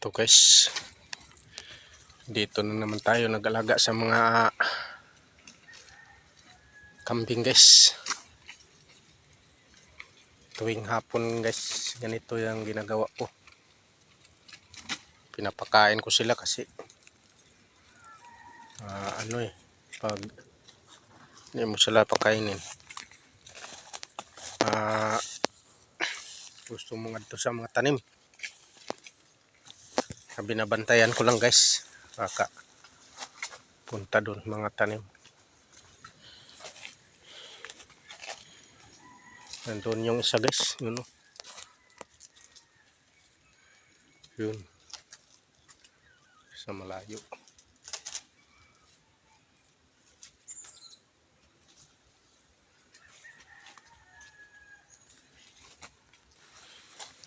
Ito guys. Dito na naman tayo nag-alaga sa mga kambing guys. Tuwing hapon guys, ganito yung ginagawa ko. Pinapakain ko sila kasi ah, ano eh, pag hindi mo sila pakainin. Ah, gusto mo nga sa mga tanim. Binabantayan ko lang guys. Baka punta doon mga tanim. Nandun yung isa guys. Yun o. Yun. Sa malayo.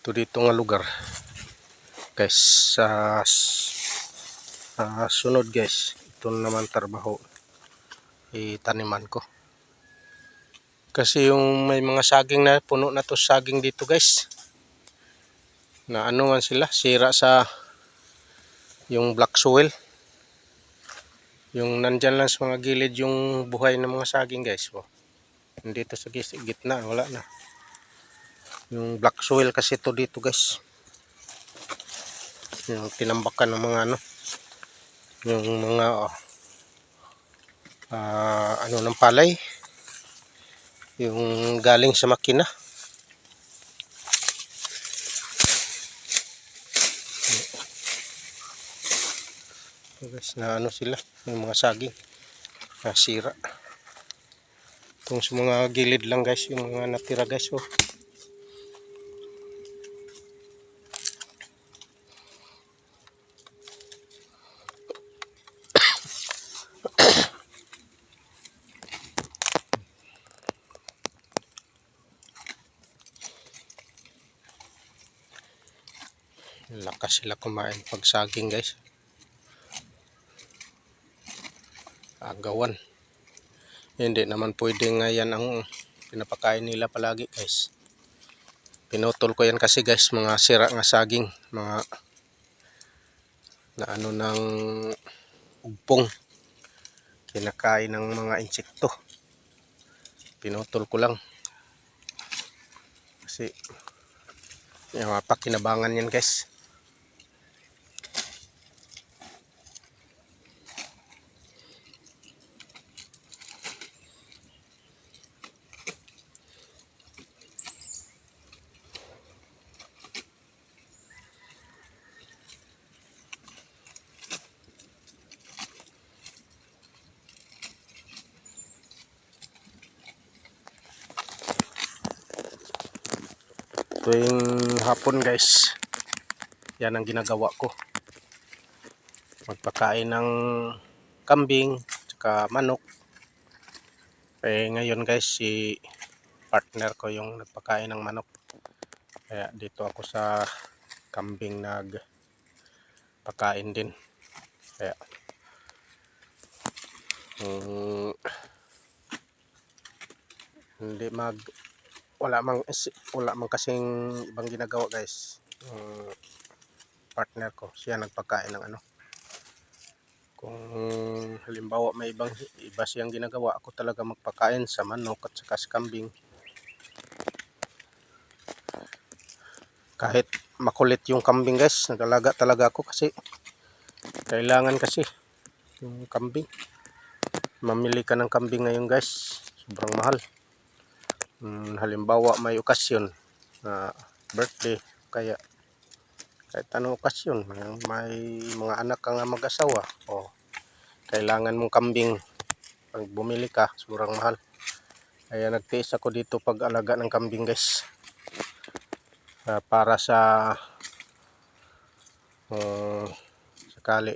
Ito dito nga lugar. Guys, sa Ah, sunod guys, ito naman trabaho itaniman ko. Kasi yung may mga saging na puno na to saging dito guys. Na ano man sila, sira sa yung black soil. Yung nandyan lang sa mga gilid yung buhay ng mga saging guys. Oh. Dito sa gitna, wala na. Yung black soil kasi to dito guys. Yung tinambakan ng mga ano yung mga oh, ah, ano ng palay. Yung galing sa makina. Guys na ano sila yung mga saging. Nasira. Kung sa mga gilid lang guys yung mga natira guys oh. Lakas sila kumain pag saging guys. Agawan. Hindi naman pwede nga yan ang pinapakain nila palagi guys. Pinutol ko yan kasi guys mga sira nga saging mga na ano ng ugpong kinakain ng mga insekto. Pinutol ko lang. Kasi yung mga pakinabangan yan guys tuwing hapon guys. Yan ang ginagawa ko. Magpakain ng kambing tsaka manok. Eh ngayon guys si partner ko yung nagpakain ng manok. Kaya dito ako sa kambing nag pakain din. Kaya mm, hindi mag wala mang wala mang kasing ibang ginagawa guys. Yung partner ko siya nagpakain ng ano. Kung halimbawa may ibang iba siyang ginagawa ako talaga magpakain sa manok at saka sa kambing. Kahit makulit yung kambing guys nagalaga talaga ako kasi kailangan kasi yung kambing. Mamili ka ng kambing ngayon guys. Sobrang mahal Mm, halimbawa may okasyon na birthday kaya kahit anong okasyon may, may mga anak ka nga mag-asawa o kailangan mong kambing pag bumili ka sobrang mahal. Kaya nagtiis ako dito pag alaga ng kambing guys. Ah, para sa um, sakali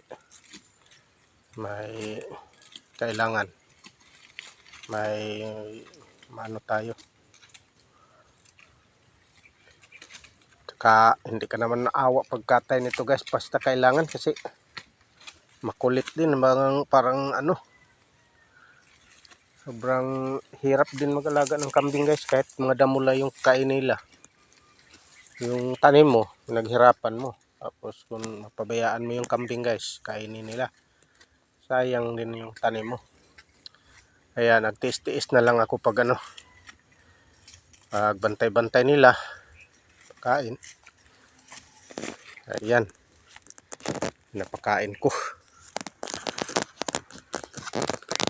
may kailangan may maano tayo Saka hindi ka naman naawa pagkatay nito guys basta kailangan kasi makulit din parang, parang ano sobrang hirap din mag-alaga ng kambing guys kahit mga damo lang yung kain nila yung tanim mo naghirapan mo Tapos kung mapabayaan mo yung kambing guys, kainin nila. Sayang din yung tanim mo. Kaya nagtiis-tiis na lang ako pag ano, pag bantay-bantay nila, pagkain. Ayan. Napakain ko.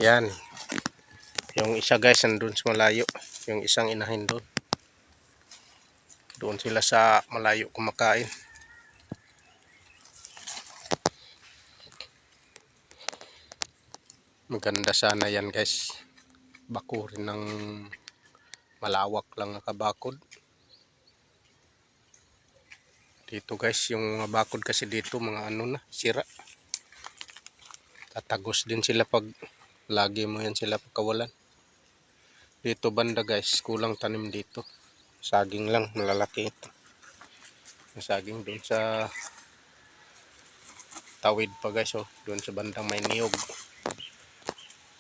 Yan. Yung isa guys, nandun sa malayo. Yung isang inahin doon. Doon sila sa malayo kumakain. Maganda sana yan guys. Bako rin ng malawak lang na kabakod. Dito guys, yung mga bakod kasi dito mga ano na, sira. Tatagos din sila pag lagi mo yan sila pagkawalan. Dito banda guys, kulang tanim dito. Saging lang, malalaki ito. Saging doon sa tawid pa guys, oh. doon sa bandang may niyog.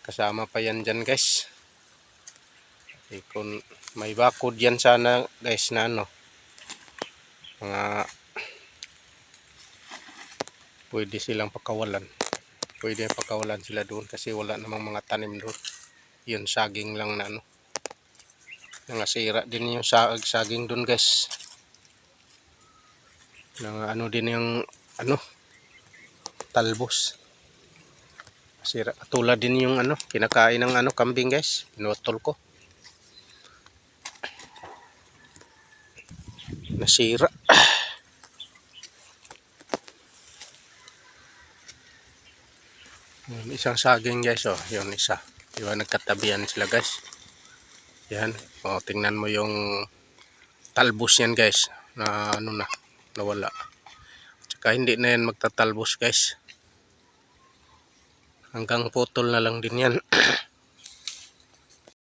Kasama pa yan dyan guys. Kung may bakod yan sana guys na ano, mga pwede silang pakawalan. Pwede pakawalan sila doon kasi wala namang mga tanim doon. Yun saging lang na ano. Nangasira din yung sag saging doon guys. Nang ano din yung ano talbos. Sira. Tulad din yung ano kinakain ng ano kambing guys. Pinutol ko. Nasira. Isang saging guys, oh, yun isa. Di ba nagkatabihan sila guys? Yan, oh, tingnan mo yung talbos yan guys, na ano na, nawala. Tsaka hindi na yan magtatalbos guys. Hanggang putol na lang din yan.